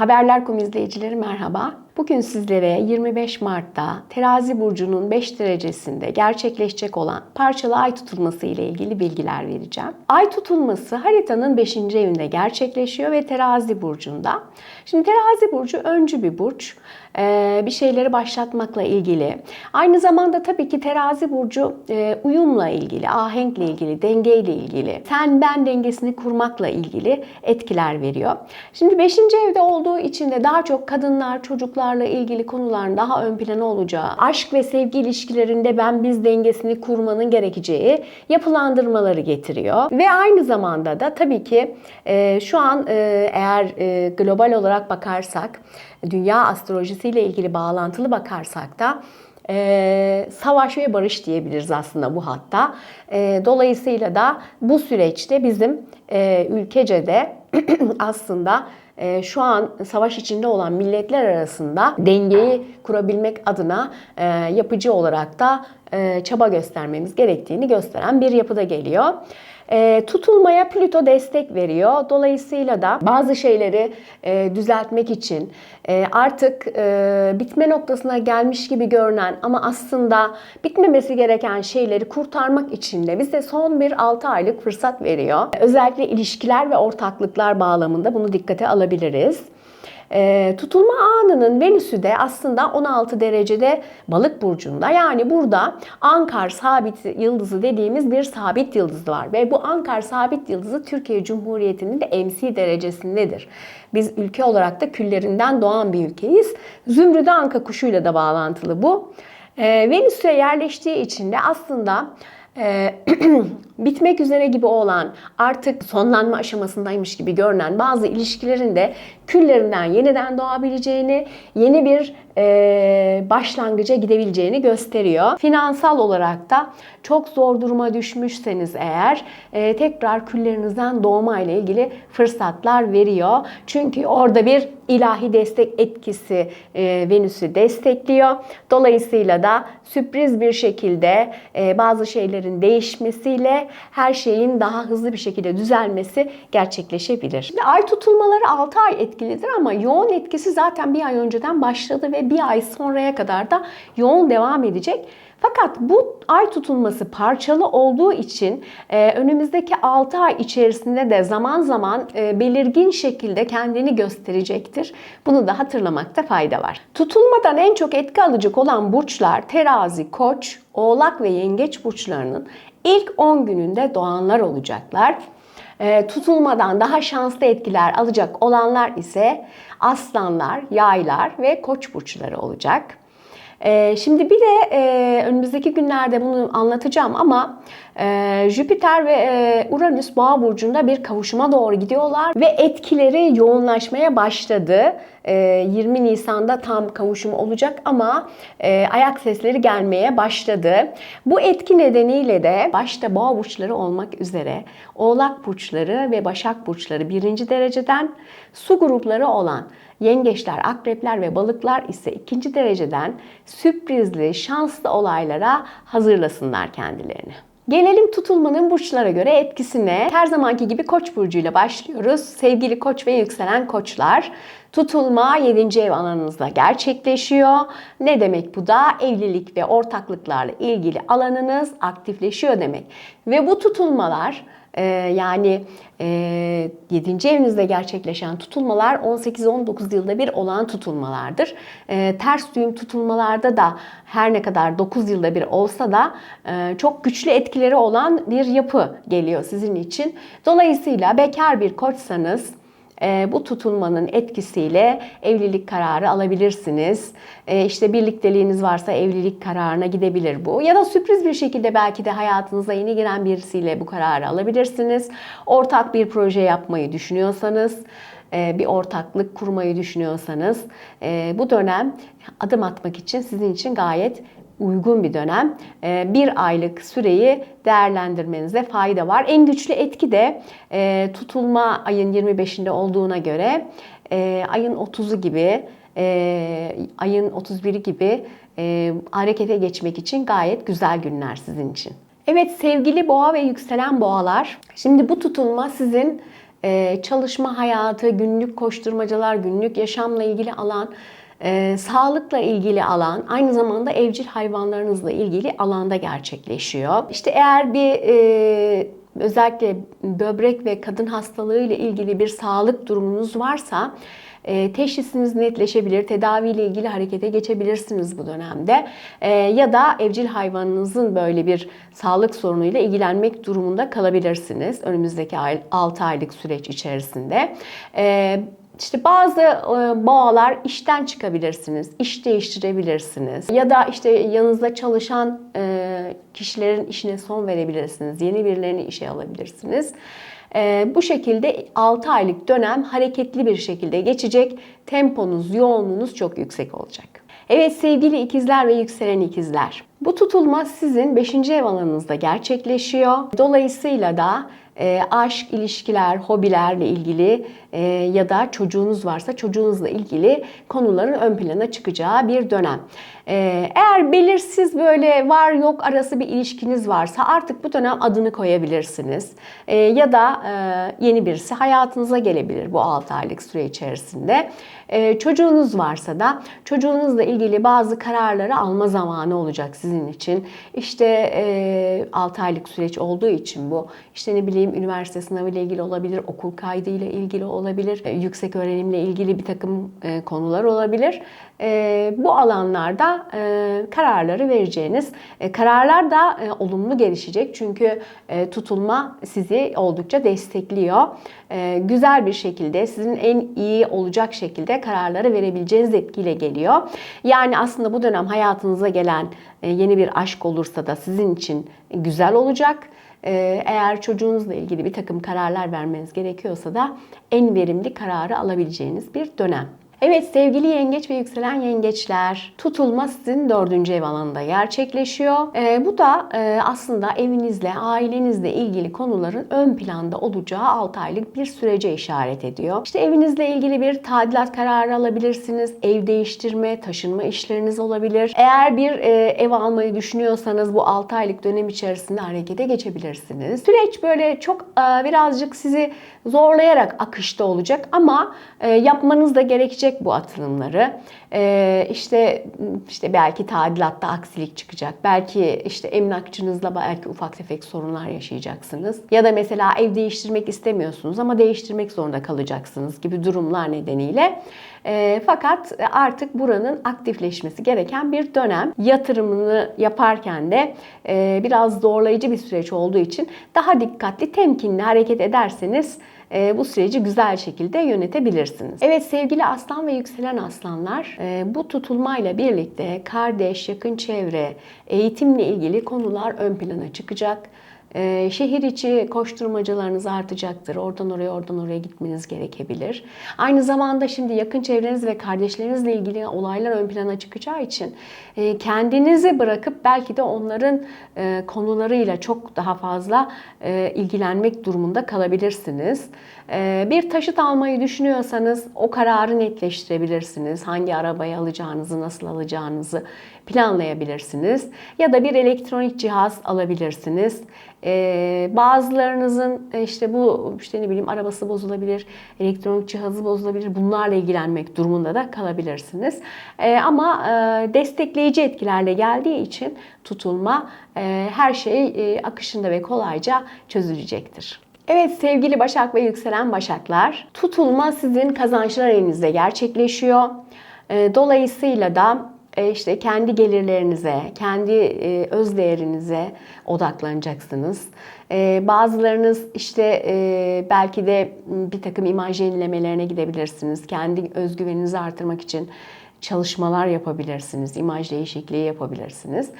Haberler.com izleyicileri merhaba. Bugün sizlere 25 Mart'ta Terazi burcunun 5 derecesinde gerçekleşecek olan parçalı ay tutulması ile ilgili bilgiler vereceğim. Ay tutulması haritanın 5. evinde gerçekleşiyor ve Terazi burcunda. Şimdi Terazi burcu öncü bir burç. Ee, bir şeyleri başlatmakla ilgili. Aynı zamanda tabii ki Terazi burcu e, uyumla ilgili, ahenkle ilgili, dengeyle ilgili, sen ben dengesini kurmakla ilgili etkiler veriyor. Şimdi 5. evde olduğu için de daha çok kadınlar, çocuklarla ilgili konuların daha ön plana olacağı, aşk ve sevgi ilişkilerinde ben biz dengesini kurmanın gerekeceği yapılandırmaları getiriyor. Ve aynı zamanda da tabii ki e, şu an e, eğer e, global olarak bakarsak, dünya astrolojisiyle ilgili bağlantılı bakarsak da e, savaş ve barış diyebiliriz aslında bu hatta. E, dolayısıyla da bu süreçte bizim e, ülkece de aslında e, şu an savaş içinde olan milletler arasında dengeyi kurabilmek adına e, yapıcı olarak da e, çaba göstermemiz gerektiğini gösteren bir yapıda geliyor. E, tutulmaya Plüto destek veriyor. Dolayısıyla da bazı şeyleri e, düzeltmek için artık bitme noktasına gelmiş gibi görünen ama aslında bitmemesi gereken şeyleri kurtarmak için de bize son bir 6 aylık fırsat veriyor. Özellikle ilişkiler ve ortaklıklar bağlamında bunu dikkate alabiliriz. E, tutulma anının Venüs'ü de aslında 16 derecede balık burcunda. Yani burada Ankar sabit yıldızı dediğimiz bir sabit yıldız var. Ve bu Ankar sabit yıldızı Türkiye Cumhuriyeti'nin de MC derecesindedir. Biz ülke olarak da küllerinden doğan bir ülkeyiz. Zümrüdü Anka kuşuyla da bağlantılı bu. E, Venüs'e yerleştiği için de aslında e, bitmek üzere gibi olan artık sonlanma aşamasındaymış gibi görünen bazı ilişkilerin de küllerinden yeniden doğabileceğini, yeni bir e, başlangıca gidebileceğini gösteriyor. Finansal olarak da çok zor duruma düşmüşseniz eğer e, tekrar küllerinizden doğma ile ilgili fırsatlar veriyor. Çünkü orada bir ilahi destek etkisi e, Venüs'ü destekliyor. Dolayısıyla da sürpriz bir şekilde e, bazı şeylerin değişmesiyle her şeyin daha hızlı bir şekilde düzelmesi gerçekleşebilir. Şimdi ay tutulmaları 6 ay etkilidir ama yoğun etkisi zaten bir ay önceden başladı ve bir ay sonraya kadar da yoğun devam edecek. Fakat bu ay tutulması parçalı olduğu için e, önümüzdeki 6 ay içerisinde de zaman zaman e, belirgin şekilde kendini gösterecektir. Bunu da hatırlamakta fayda var. Tutulmadan en çok etki alacak olan burçlar terazi, koç, oğlak ve yengeç burçlarının ilk 10 gününde doğanlar olacaklar. E, tutulmadan daha şanslı etkiler alacak olanlar ise aslanlar, yaylar ve koç burçları olacak. E, şimdi bir de e, önümüzdeki günlerde bunu anlatacağım ama e, Jüpiter ve e, Uranüs Boğa burcunda bir kavuşuma doğru gidiyorlar ve etkileri yoğunlaşmaya başladı. E, 20 Nisan'da tam kavuşum olacak ama e, ayak sesleri gelmeye başladı. Bu etki nedeniyle de başta Boğa burçları olmak üzere Oğlak burçları ve Başak burçları birinci dereceden su grupları olan Yengeçler, akrepler ve balıklar ise ikinci dereceden sürprizli, şanslı olaylara hazırlasınlar kendilerini. Gelelim tutulmanın burçlara göre etkisine. Her zamanki gibi Koç burcuyla başlıyoruz. Sevgili Koç ve yükselen Koçlar, tutulma 7. ev alanınızda gerçekleşiyor. Ne demek bu da? Evlilik ve ortaklıklarla ilgili alanınız aktifleşiyor demek. Ve bu tutulmalar ee, yani e, 7. evinizde gerçekleşen tutulmalar 18-19 yılda bir olan tutulmalardır. E, ters düğüm tutulmalarda da her ne kadar 9 yılda bir olsa da e, çok güçlü etkileri olan bir yapı geliyor sizin için. Dolayısıyla bekar bir koçsanız bu tutulmanın etkisiyle evlilik kararı alabilirsiniz. E, işte birlikteliğiniz varsa evlilik kararına gidebilir bu. Ya da sürpriz bir şekilde belki de hayatınıza yeni giren birisiyle bu kararı alabilirsiniz. Ortak bir proje yapmayı düşünüyorsanız e, bir ortaklık kurmayı düşünüyorsanız bu dönem adım atmak için sizin için gayet uygun bir dönem. Ee, bir aylık süreyi değerlendirmenize fayda var. En güçlü etki de e, tutulma ayın 25'inde olduğuna göre e, ayın 30'u gibi, e, ayın 31'i gibi harekete geçmek için gayet güzel günler sizin için. Evet sevgili boğa ve yükselen boğalar, şimdi bu tutulma sizin çalışma hayatı, günlük koşturmacalar, günlük yaşamla ilgili alan, e, sağlıkla ilgili alan, aynı zamanda evcil hayvanlarınızla ilgili alanda gerçekleşiyor. İşte eğer bir e, özellikle böbrek ve kadın hastalığı ile ilgili bir sağlık durumunuz varsa e, teşhisiniz netleşebilir, tedaviyle ilgili harekete geçebilirsiniz bu dönemde. E, ya da evcil hayvanınızın böyle bir sağlık sorunuyla ilgilenmek durumunda kalabilirsiniz önümüzdeki 6 aylık süreç içerisinde. E, işte bazı e, boğalar işten çıkabilirsiniz, iş değiştirebilirsiniz ya da işte yanınızda çalışan e, kişilerin işine son verebilirsiniz, yeni birilerini işe alabilirsiniz. E, bu şekilde 6 aylık dönem hareketli bir şekilde geçecek. Temponuz, yoğunluğunuz çok yüksek olacak. Evet sevgili ikizler ve yükselen ikizler. Bu tutulma sizin 5. ev alanınızda gerçekleşiyor. Dolayısıyla da e, aşk, ilişkiler, hobilerle ilgili e, ya da çocuğunuz varsa çocuğunuzla ilgili konuların ön plana çıkacağı bir dönem. E, eğer belirsiz böyle var yok arası bir ilişkiniz varsa artık bu dönem adını koyabilirsiniz. E, ya da e, yeni birisi hayatınıza gelebilir bu 6 aylık süre içerisinde. E, çocuğunuz varsa da çocuğunuzla ilgili bazı kararları alma zamanı olacak sizin için. İşte e, 6 aylık süreç olduğu için bu işte ne bileyim üniversite sınavı ile ilgili olabilir, okul kaydı ile ilgili olabilir, e, yüksek öğrenimle ilgili bir takım e, konular olabilir. E, bu alanlarda kararları vereceğiniz kararlar da olumlu gelişecek çünkü tutulma sizi oldukça destekliyor. Güzel bir şekilde sizin en iyi olacak şekilde kararları verebileceğiniz etkiyle geliyor. Yani aslında bu dönem hayatınıza gelen yeni bir aşk olursa da sizin için güzel olacak. E, eğer çocuğunuzla ilgili bir takım kararlar vermeniz gerekiyorsa da en verimli kararı alabileceğiniz bir dönem. Evet sevgili yengeç ve yükselen yengeçler tutulma sizin dördüncü ev alanında gerçekleşiyor. E, bu da e, aslında evinizle, ailenizle ilgili konuların ön planda olacağı 6 aylık bir sürece işaret ediyor. İşte evinizle ilgili bir tadilat kararı alabilirsiniz. Ev değiştirme, taşınma işleriniz olabilir. Eğer bir e, ev almayı düşünüyorsanız bu 6 aylık dönem içerisinde harekete geçebilirsiniz. Süreç böyle çok e, birazcık sizi zorlayarak akışta olacak ama e, yapmanız da gerekecek bu atılımları. E, işte işte belki tadilatta aksilik çıkacak. Belki işte emlakçınızla belki ufak tefek sorunlar yaşayacaksınız. Ya da mesela ev değiştirmek istemiyorsunuz ama değiştirmek zorunda kalacaksınız gibi durumlar nedeniyle. E, fakat artık buranın aktifleşmesi gereken bir dönem. Yatırımını yaparken de e, biraz zorlayıcı bir süreç olduğu için daha dikkatli, temkinli hareket ederseniz e, bu süreci güzel şekilde yönetebilirsiniz. Evet sevgili aslan ve yükselen aslanlar e, bu tutulmayla birlikte kardeş, yakın çevre, eğitimle ilgili konular ön plana çıkacak. Ee, şehir içi koşturmacalarınız artacaktır. Oradan oraya, oradan oraya gitmeniz gerekebilir. Aynı zamanda şimdi yakın çevreniz ve kardeşlerinizle ilgili olaylar ön plana çıkacağı için e, kendinizi bırakıp belki de onların e, konularıyla çok daha fazla e, ilgilenmek durumunda kalabilirsiniz. Bir taşıt almayı düşünüyorsanız o kararı netleştirebilirsiniz. Hangi arabayı alacağınızı, nasıl alacağınızı planlayabilirsiniz. Ya da bir elektronik cihaz alabilirsiniz. Ee, bazılarınızın işte bu işte ne bileyim arabası bozulabilir, elektronik cihazı bozulabilir. Bunlarla ilgilenmek durumunda da kalabilirsiniz. Ee, ama e, destekleyici etkilerle geldiği için tutulma e, her şey e, akışında ve kolayca çözülecektir. Evet sevgili Başak ve yükselen Başaklar, tutulma sizin kazançlar elinizde gerçekleşiyor. Dolayısıyla da e, işte kendi gelirlerinize, kendi e, öz değerinize odaklanacaksınız. E, bazılarınız işte belki de bir takım imaj yenilemelerine gidebilirsiniz. Kendi özgüveninizi artırmak için çalışmalar yapabilirsiniz, imaj değişikliği yapabilirsiniz.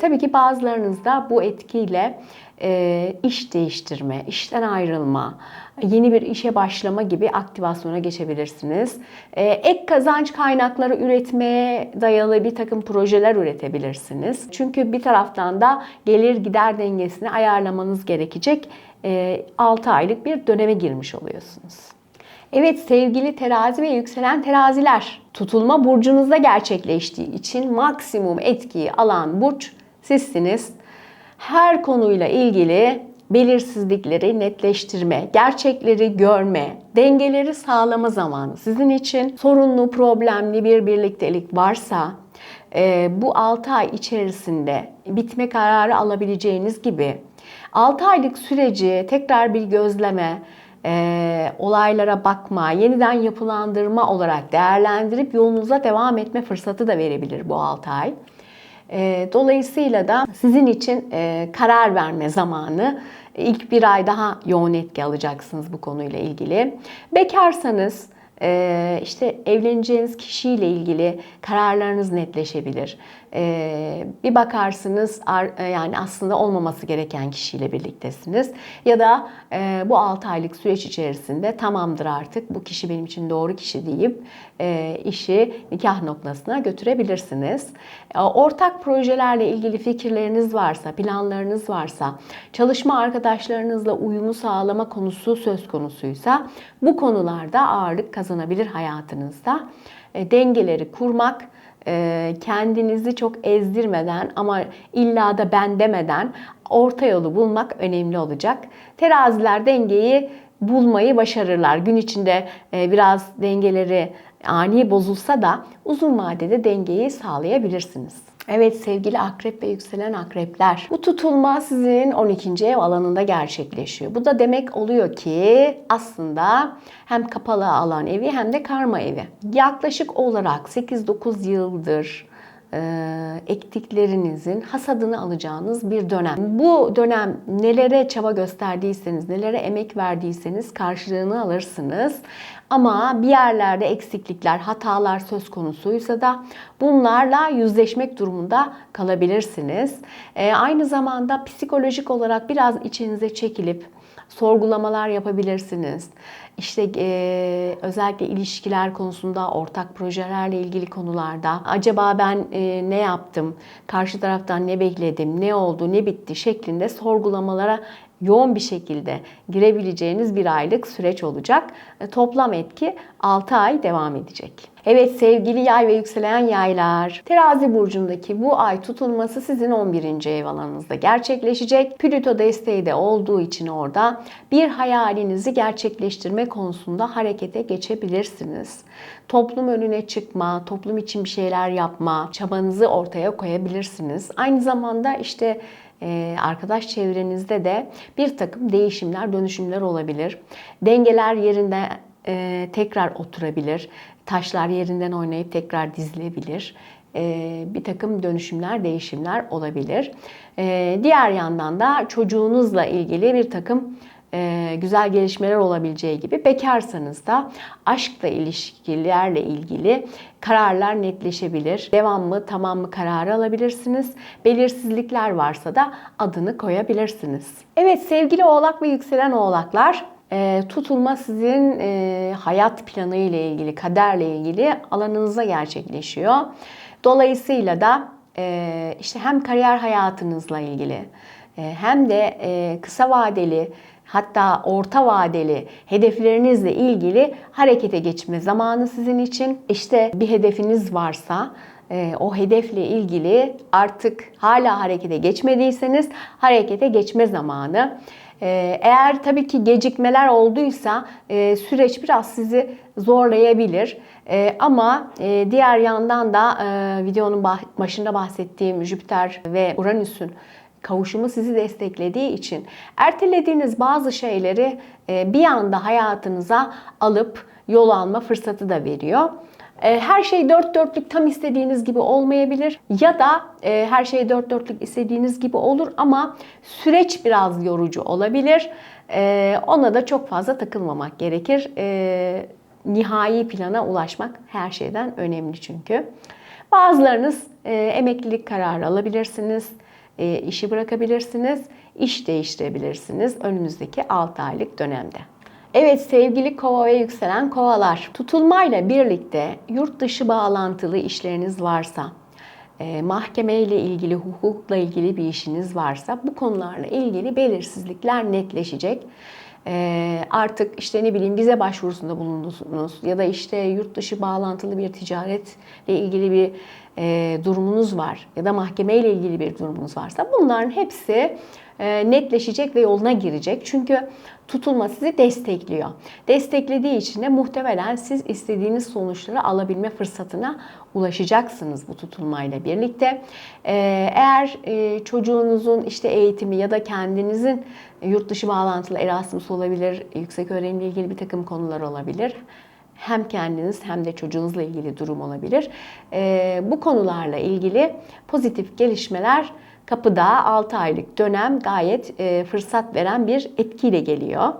tabii ki bazılarınız da bu etkiyle e, iş değiştirme, işten ayrılma, yeni bir işe başlama gibi aktivasyona geçebilirsiniz. E, ek kazanç kaynakları üretmeye dayalı bir takım projeler üretebilirsiniz. Çünkü bir taraftan da gelir gider dengesini ayarlamanız gerekecek e, 6 aylık bir döneme girmiş oluyorsunuz. Evet sevgili terazi ve yükselen teraziler, tutulma burcunuzda gerçekleştiği için maksimum etkiyi alan burç sizsiniz her konuyla ilgili belirsizlikleri netleştirme, gerçekleri görme, dengeleri sağlama zamanı. Sizin için sorunlu, problemli bir birliktelik varsa e, bu 6 ay içerisinde bitme kararı alabileceğiniz gibi 6 aylık süreci tekrar bir gözleme, e, olaylara bakma, yeniden yapılandırma olarak değerlendirip yolunuza devam etme fırsatı da verebilir bu 6 ay. E, dolayısıyla da sizin için e, karar verme zamanı ilk bir ay daha yoğun etki alacaksınız bu konuyla ilgili. Bekarsanız e, işte evleneceğiniz kişiyle ilgili kararlarınız netleşebilir. E, bir bakarsınız ar- e, yani aslında olmaması gereken kişiyle birliktesiniz. Ya da e, bu 6 aylık süreç içerisinde tamamdır artık bu kişi benim için doğru kişi deyip e, işi nikah noktasına götürebilirsiniz. Ortak projelerle ilgili fikirleriniz varsa, planlarınız varsa, çalışma arkadaşlarınızla uyumu sağlama konusu söz konusuysa bu konularda ağırlık kazanabilir hayatınızda. Dengeleri kurmak, kendinizi çok ezdirmeden ama illa da ben demeden orta yolu bulmak önemli olacak. Teraziler dengeyi bulmayı başarırlar. Gün içinde e, biraz dengeleri ani bozulsa da uzun vadede dengeyi sağlayabilirsiniz. Evet sevgili akrep ve yükselen akrepler. Bu tutulma sizin 12. ev alanında gerçekleşiyor. Bu da demek oluyor ki aslında hem kapalı alan evi hem de karma evi. Yaklaşık olarak 8-9 yıldır ektiklerinizin hasadını alacağınız bir dönem. Bu dönem nelere çaba gösterdiyseniz, nelere emek verdiyseniz karşılığını alırsınız. Ama bir yerlerde eksiklikler, hatalar söz konusuysa da bunlarla yüzleşmek durumunda kalabilirsiniz. E, aynı zamanda psikolojik olarak biraz içinize çekilip sorgulamalar yapabilirsiniz. İşte e, özellikle ilişkiler konusunda, ortak projelerle ilgili konularda acaba ben e, ne yaptım, karşı taraftan ne bekledim, ne oldu, ne bitti? şeklinde sorgulamalara yoğun bir şekilde girebileceğiniz bir aylık süreç olacak. E, toplam etki 6 ay devam edecek. Evet sevgili yay ve yükselen yaylar. Terazi burcundaki bu ay tutulması sizin 11. ev alanınızda gerçekleşecek. Plüto desteği de olduğu için orada bir hayalinizi gerçekleştirme konusunda harekete geçebilirsiniz. Toplum önüne çıkma, toplum için bir şeyler yapma, çabanızı ortaya koyabilirsiniz. Aynı zamanda işte arkadaş çevrenizde de bir takım değişimler, dönüşümler olabilir. Dengeler yerinde e, tekrar oturabilir. Taşlar yerinden oynayıp tekrar dizilebilir. E, bir takım dönüşümler, değişimler olabilir. Diğer yandan da çocuğunuzla ilgili bir takım güzel gelişmeler olabileceği gibi bekarsanız da aşkla ilişkilerle ilgili kararlar netleşebilir. Devam mı tamam mı kararı alabilirsiniz. Belirsizlikler varsa da adını koyabilirsiniz. Evet sevgili oğlak ve yükselen oğlaklar e, tutulma sizin e, hayat planı ile ilgili, kaderle ilgili alanınıza gerçekleşiyor. Dolayısıyla da e, işte hem kariyer hayatınızla ilgili e, hem de e, kısa vadeli hatta orta vadeli hedeflerinizle ilgili harekete geçme zamanı sizin için. İşte bir hedefiniz varsa e, o hedefle ilgili artık hala harekete geçmediyseniz harekete geçme zamanı. E, eğer tabii ki gecikmeler olduysa e, süreç biraz sizi zorlayabilir. Ama diğer yandan da videonun başında bahsettiğim Jüpiter ve Uranüs'ün kavuşumu sizi desteklediği için ertelediğiniz bazı şeyleri e, bir anda hayatınıza alıp yol alma fırsatı da veriyor. E, her şey dört dörtlük tam istediğiniz gibi olmayabilir ya da e, her şey dört dörtlük istediğiniz gibi olur ama süreç biraz yorucu olabilir. Ona da çok fazla takılmamak gerekir. Nihai plana ulaşmak her şeyden önemli çünkü. Bazılarınız emeklilik kararı alabilirsiniz e, işi bırakabilirsiniz, iş değiştirebilirsiniz önümüzdeki 6 aylık dönemde. Evet sevgili kova ve yükselen kovalar, tutulmayla birlikte yurt dışı bağlantılı işleriniz varsa, e, mahkeme ile ilgili, hukukla ilgili bir işiniz varsa bu konularla ilgili belirsizlikler netleşecek. E, artık işte ne bileyim vize başvurusunda bulundunuz ya da işte yurt dışı bağlantılı bir ticaretle ilgili bir e, durumunuz var ya da mahkeme ile ilgili bir durumunuz varsa bunların hepsi e, netleşecek ve yoluna girecek. Çünkü tutulma sizi destekliyor. Desteklediği için de muhtemelen siz istediğiniz sonuçları alabilme fırsatına ulaşacaksınız bu tutulmayla birlikte. Ee, eğer e, çocuğunuzun işte eğitimi ya da kendinizin yurt dışı bağlantılı Erasmus olabilir, yüksek öğrenimle ilgili bir takım konular olabilir hem kendiniz hem de çocuğunuzla ilgili durum olabilir. Ee, bu konularla ilgili pozitif gelişmeler kapıda 6 aylık dönem gayet e, fırsat veren bir etkiyle geliyor.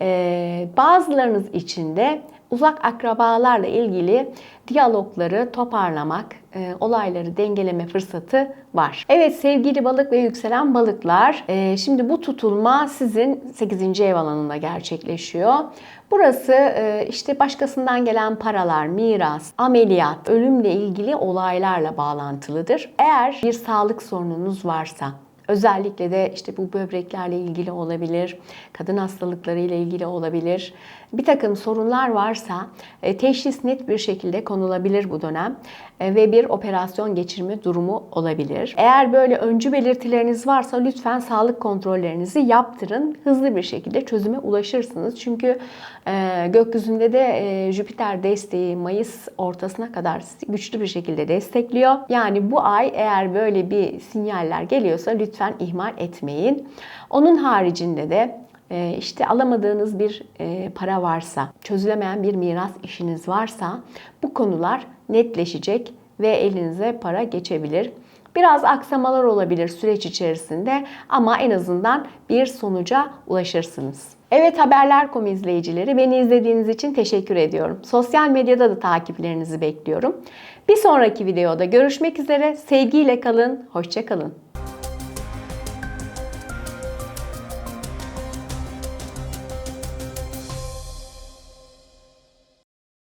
Ee, bazılarınız için de uzak akrabalarla ilgili diyalogları toparlamak, e, olayları dengeleme fırsatı var. Evet sevgili balık ve yükselen balıklar, e, şimdi bu tutulma sizin 8. ev alanında gerçekleşiyor. Burası e, işte başkasından gelen paralar, miras, ameliyat, ölümle ilgili olaylarla bağlantılıdır. Eğer bir sağlık sorununuz varsa, Özellikle de işte bu böbreklerle ilgili olabilir, kadın hastalıkları ile ilgili olabilir. Bir takım sorunlar varsa e, teşhis net bir şekilde konulabilir bu dönem e, ve bir operasyon geçirme durumu olabilir. Eğer böyle öncü belirtileriniz varsa lütfen sağlık kontrollerinizi yaptırın. Hızlı bir şekilde çözüme ulaşırsınız. Çünkü e, gökyüzünde de Jüpiter desteği Mayıs ortasına kadar güçlü bir şekilde destekliyor. Yani bu ay eğer böyle bir sinyaller geliyorsa lütfen ihmal etmeyin. Onun haricinde de e, işte alamadığınız bir e, para varsa, çözülemeyen bir miras işiniz varsa bu konular netleşecek ve elinize para geçebilir. Biraz aksamalar olabilir süreç içerisinde ama en azından bir sonuca ulaşırsınız. Evet Haberler.com izleyicileri beni izlediğiniz için teşekkür ediyorum. Sosyal medyada da takiplerinizi bekliyorum. Bir sonraki videoda görüşmek üzere. Sevgiyle kalın, hoşça kalın.